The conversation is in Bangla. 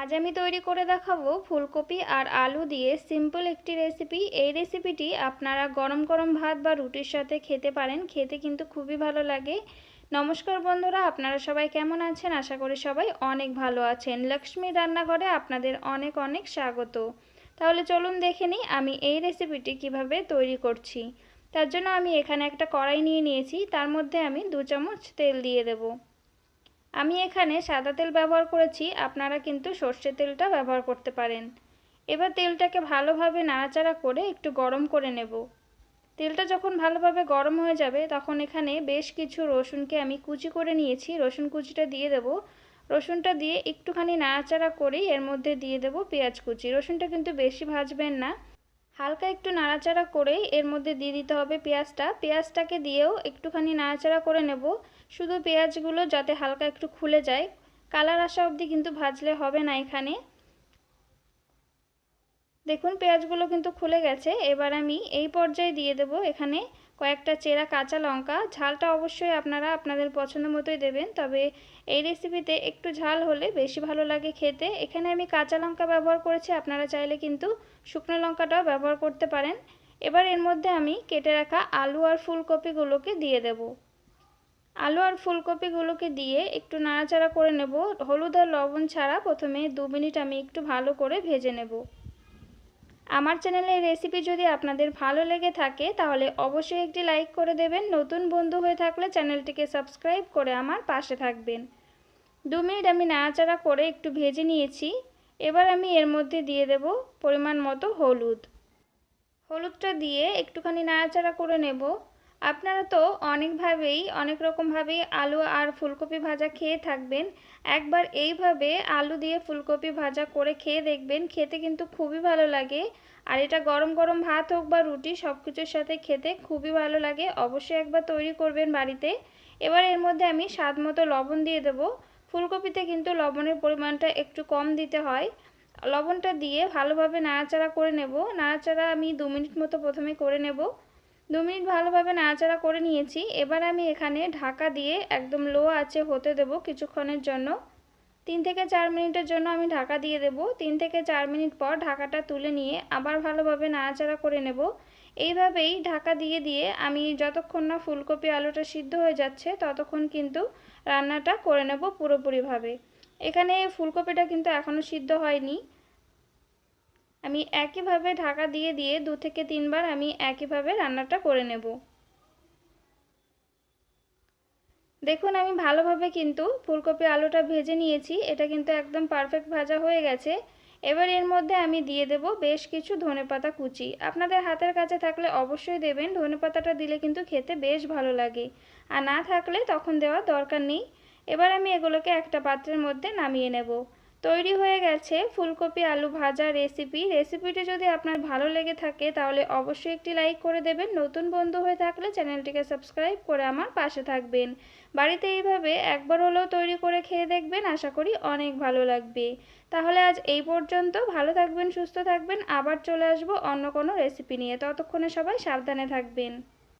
আজ আমি তৈরি করে দেখাবো ফুলকপি আর আলু দিয়ে সিম্পল একটি রেসিপি এই রেসিপিটি আপনারা গরম গরম ভাত বা রুটির সাথে খেতে পারেন, খেতে কিন্তু খুবই ভালো লাগে। নমস্কার বন্ধুরা, আপনারা সবাই কেমন আছেন? আশা করি সবাই অনেক ভালো আছেন। লক্ষ্মী রান্নাঘরে আপনাদের অনেক অনেক স্বাগত। তাহলে চলুন দেখে নিই আমি এই রেসিপিটি কীভাবে তৈরি করছি। তার জন্য আমি এখানে একটা কড়াই নিয়ে নিয়েছি, তার মধ্যে আমি দু চামচ তেল দিয়ে দেবো। আমি এখানে সাদা তেল ব্যবহার করেছি, আপনারা কিন্তু সর্ষের তেলটা ব্যবহার করতে পারেন। এবার তেলটাকে ভালোভাবে নাড়াচাড়া করে একটু গরম করে নেব। তেলটা যখন ভালোভাবে গরম হয়ে যাবে, তখন এখানে বেশ কিছু রসুনকে আমি কুচি করে নিয়েছি। রসুন কুচিটা দিয়ে দেব। রসুনটা দিয়ে একটুখানি নাড়াচাড়া করেই এর মধ্যে দিয়ে দেব পেঁয়াজ কুচি। রসুনটা কিন্তু বেশি ভাজবেন না। হালকা একটু নাড়াচাড়া করেই এর মধ্যে দিয়ে দিতে হবে পেঁয়াজটা। পেঁয়াজটাকে দিয়েও একটুখানি নাড়াচাড়া করে নেব। শুধু পেঁয়াজগুলো যাতে হালকা একটু খুলে যায়। কালার আসা অবধি কিন্তু ভাজলে হবে না এখানে। দেখুন, পেঁয়াজগুলো কিন্তু খুলে গেছে। এবার আমি এই পর্যায়ে দিয়ে দেব এখানে কয়েকটা চেরা কাঁচা লঙ্কা। ঝালটা অবশ্যই আপনারা আপনাদের পছন্দ মতোই দেবেন, তবে এই রেসিপিতে একটু ঝাল হলে বেশি ভালো লাগে খেতে। এখানে আমি কাঁচা লঙ্কা ব্যবহার করেছি, আপনারা চাইলে কিন্তু শুকনো লঙ্কাটাও ব্যবহার করতে পারেন। এবার এর মধ্যে আমি কেটে রাখা আলু আর ফুলকপিগুলোকে দিয়ে দেব। আলু আর ফুলকপিগুলোকে দিয়ে একটু নাড়াচাড়া করে নেব। হলুদ আর লবণ ছাড়া প্রথমে দু মিনিট আমি একটু ভালো করে ভেজে নেব। আমার চ্যানেলের রেসিপি যদি আপনাদের ভালো লেগে থাকে, তাহলে অবশ্যই একটি লাইক করে দেবেন। নতুন বন্ধু হয়ে থাকলে চ্যানেলটিকে সাবস্ক্রাইব করে আমার পাশে থাকবেন। দু মিনিট আমি নাড়াচাড়া করে একটু ভেজে নিয়েছি। এবার আমি এর মধ্যে দিয়ে দেব পরিমাণ মতো হলুদ। হলুদটা দিয়ে একটুখানি নাড়াচাড়া করে নেব। আপনারা তো অনেকভাবেই অনেক রকমভাবেই আলু আর ফুলকপি ভাজা খেয়ে থাকবেন। একবার এইভাবে আলু দিয়ে ফুলকপি ভাজা করে খেয়ে দেখবেন, খেতে কিন্তু খুবই ভালো লাগে। আর এটা গরম গরম ভাত হোক বা রুটি সব কিছুর সাথে খেতে খুবই ভালো লাগে। অবশ্যই একবার তৈরি করবেন বাড়িতে। এবার এর মধ্যে আমি স্বাদ মতো লবণ দিয়ে দেবো। ফুলকপিতে কিন্তু লবণের পরিমাণটা একটু কম দিতে হয়। লবণটা দিয়ে ভালোভাবে নাড়াচাড়া করে নেব। নাড়াচাড়া আমি দু মিনিট মতো প্রথমে করে নেব। দু মিনিট ভালোভাবে নাড়াচাড়া করে নিয়েছি। এবার আমি এখানে ঢাকা দিয়ে একদম লো আছে হতে দেব কিছুক্ষণের জন্য। তিন থেকে চার মিনিটের জন্য আমি ঢাকা দিয়ে দেব। তিন থেকে চার মিনিট পর ঢাকাটা তুলে নিয়ে আবার ভালোভাবে নাড়াচাড়া করে নেব। এইভাবেই ঢাকা দিয়ে দিয়ে আমি যতক্ষণ না ফুলকপি আলুটা সিদ্ধ হয়ে যাচ্ছে, ততক্ষণ কিন্তু রান্নাটা করে নেব পুরোপুরিভাবে। এখানে ফুলকপিটা কিন্তু এখনও সিদ্ধ হয়নি। আমি একইভাবে ঢাকা দিয়ে দিয়ে দু থেকে তিনবার আমি একইভাবে রান্নাটা করে নেব। দেখুন, আমি ভালোভাবে কিন্তু ফুলকপি আলুটা ভেজে নিয়েছি। এটা কিন্তু একদম পারফেক্ট ভাজা হয়ে গেছে। এবার এর মধ্যে আমি দিয়ে দেব বেশ কিছু ধনেপাতা কুচি। আপনাদের হাতের কাছে থাকলে অবশ্যই দেবেন। ধনেপাতাটা দিলে কিন্তু খেতে বেশ ভালো লাগে। আর না থাকলে তখন দেওয়ার দরকার নেই। এবার আমি এগুলোকে একটা পাত্রের মধ্যে নামিয়ে নেব। তৈরি হয়ে গেছে ফুলকপি, আলু ভাজা রেসিপি রেসিপিটি যদি আপনার ভালো লেগে থাকে, তাহলে অবশ্যই একটি লাইক করে দেবেন। নতুন বন্ধু হয়ে থাকলে চ্যানেলটিকে সাবস্ক্রাইব করে আমার পাশে থাকবেন। বাড়িতে এইভাবে একবার হলেও তৈরি করে খেয়ে দেখবেন, আশা করি অনেক ভালো লাগবে। তাহলে আজ এই পর্যন্ত। ভালো থাকবেন, সুস্থ থাকবেন। আবার চলে আসব অন্য কোনো রেসিপি নিয়ে। ততক্ষণে সবাই সাবধানে থাকবেন।